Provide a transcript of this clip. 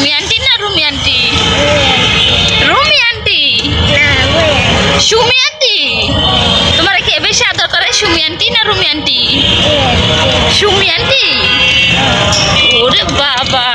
তুমি আন্টি না Rumi aunty? Rumi aunty? Sumi aunty? তোমার কে বেশি আদর করে, সুমি আন্টি না রুমি আন্টি? সুমি আন্টি? ওরে বাবা।